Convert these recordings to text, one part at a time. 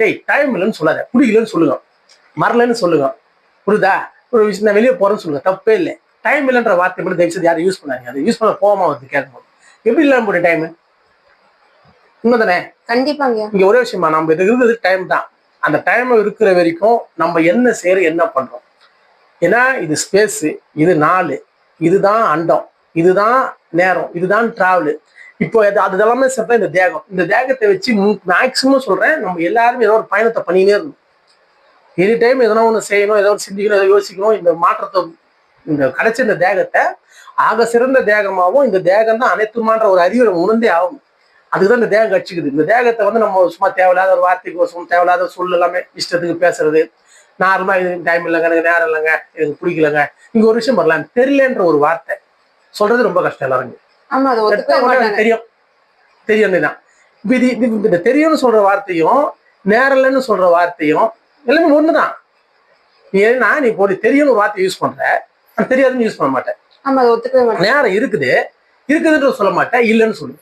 டேய் டைம் இல்லைன்னு சொல்லாத. பிடிக்கலன்னு சொல்லுங்க. மரலன்னு சொல்லுங்க. புரியுதா? ஒரு விஷயம் நான் வெளியே போறேன்னு சொல்லுங்க. தப்பே இல்லை. டைம் இல்லைன்ற வார்த்தை மட்டும் தயவு செய்து யாரும் யூஸ் பண்ணாதீங்க. அதை யூஸ் பண்ண கோவமா வருது கேட்கும்போது எப்படி இல்லாம போட்ட டைம் உண்மைதானே? கண்டிப்பாங்க. இங்க ஒரே விஷயமா நம்ம இது இருக்கிறது டைம் தான். அந்த டைம் இருக்கிற வரைக்கும் நம்ம என்ன செய்யறோம் என்ன பண்றோம்? ஏன்னா இது ஸ்பேஸ் இது நாள் இதுதான் அண்டம் இதுதான் நேரம் இதுதான் டிராவல் இப்போ அது எல்லாமே சேர்த்தா இந்த தேகம். இந்த தேகத்தை வச்சு மேக்சிமம் சொல்றேன் நம்ம எல்லாருமே ஏதோ ஒரு பயணத்தை பண்ணினே இருக்கணும். எனி டைம் எதனா ஒன்று செய்யணும் ஏதோ ஒரு சிந்திக்கணும் ஏதோ யோசிக்கணும் இந்த மாற்றத்தை இந்த கிடைச்ச இந்த தேகத்தை ஆக சிறந்த தேகமாகவும் இந்த தேகம் தான் அனைத்துமான்ற ஒரு அறிவுரை நம்ம உணர்ந்தே ஆகும் அதுக்குதான் இந்த தேகம் கட்சிக்குது இந்த தேகத்தை வந்து நம்ம சும்மா தேவையில்லாத ஒரு வார்த்தைக்கு வருஷம் தேவையில்லாத சொல் எல்லாமே இஷ்டத்துக்கு பேசுறது. நார்மலா இது டைம் இல்லைங்க எனக்கு நேரம் இல்லைங்க எனக்கு பிடிக்கலங்க. இங்க ஒரு விஷயம் வரலாம் தெரியலன்ற ஒரு வார்த்தை. சொல்றது ரொம்ப கஷ்டம் எல்லாருங்க ஆமா அதை மாட்டாங்க எனக்கு தெரியும். தெரியும் தான் இது இது இந்த தெரியும்னு சொல்ற வார்த்தையும் நேரம் இல்லைன்னு சொல்ற வார்த்தையும் எல்லாமே ஒண்ணுதான். நீ ஏன்னா நீ இப்போ தெரியும்னு ஒரு வார்த்தை யூஸ் பண்ற. தெரியாதுன்னு யூஸ் பண்ண மாட்டேன். ஆமா அதை ஒத்துக்கவே மாட்டாங்க நேரம் இருக்குது. இருக்குதுன்ற சொல்ல மாட்டேன். இல்லைன்னு சொல்லு.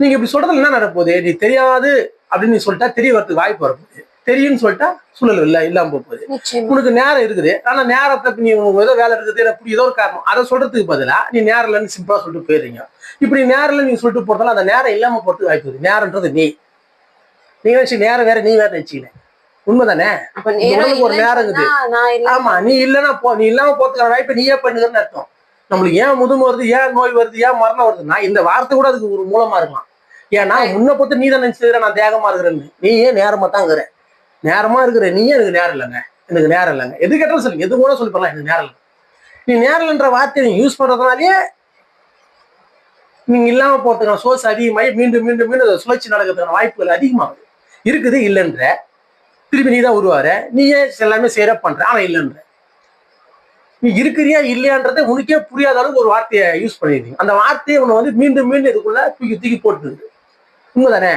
நீங்க இப்படி சொல்றதுல என்ன நடப்போகுது? நீ தெரியாது அப்படின்னு நீ சொல்லிட்டா தெரிய வரதுக்கு வாய்ப்பு வரப்போகுது. தெரியும்னு சொல்லிட்டா சூழல் இல்லை இல்லாம போக போகுது உனக்கு நேரம் இருக்குது. ஆனா நேரத்தை நீ உனக்கு ஏதோ வேலை இருக்குது எனக்கு ஏதோ ஒரு காரணம். அதை சொல்றதுக்கு பதிலா நீ நேரம் இல்லைன்னு சிம்பிளா சொல்லிட்டு போயிடுறீங்க. இப்படி நேரம் இல்லை நீங்க சொல்லிட்டு போறதால அந்த நேரம் இல்லாம போறதுக்கு வாய்ப்பு இருக்குது. நேரம்ன்றது நீ. நீங்க நினைச்சு நேரம் வேற நீ வேற நினைச்சீங்க உண்மைதானே? உடலுக்கு ஒரு நேரம் இருக்குது. ஆமா நீ இல்லைன்னா போ நீ இல்லாம போறதுக்கான வாய்ப்பை நீயே பண்ணுதுன்னு அர்த்தம். நம்மளுக்கு ஏன் முதுமை வருது ஏன் நோய் வருது ஏன் மரணம் வருது நான் இந்த வார்த்தை கூட அதுக்கு ஒரு மூலமா இருக்கலாம். ஏன்னா முன்ன பொறுத்து நீ தான் நினைச்சிருக்கிற நான் தேகமா இருக்கிறேன்னு. நீ ஏன் நேரமா தான் இருக்கிற நேரமா இருக்கிற நீயே எனக்கு நேரம் இல்லைங்க. எனக்கு நேரம் இல்லைங்க. எது கேட்டாலும் சொல்லுங்க. எது கூட சொல்லி பண்ணலாம் எனக்கு நேரம் இல்லை. நீ நேரம் இல்லைன்ற வார்த்தையை நீ யூஸ் பண்றதுனாலயே நீங்க இல்லாம போறதுக்கான சோர்ஸ் அதிகமாகி மீண்டும் மீண்டும் மீண்டும் சுழற்சி நடக்கிறதுக்கான வாய்ப்புகள் அதிகமாகுது. இருக்குது இல்லைன்ற. திருப்பி நீ தான் உருவார நீயே எல்லாமே சேர பண்ற. ஆனா இல்லைன்ற. நீ இருக்கிறியா இல்லையான்றதை உனக்கே புரியாத அளவுக்கு ஒரு வார்த்தையை யூஸ் பண்ணிருக்கீங்க. அந்த வார்த்தையை உன்னை வந்து மீண்டும் மீண்டும் இதுக்குள்ள தூக்கி தூக்கி போட்டுருது உண்மைதானே?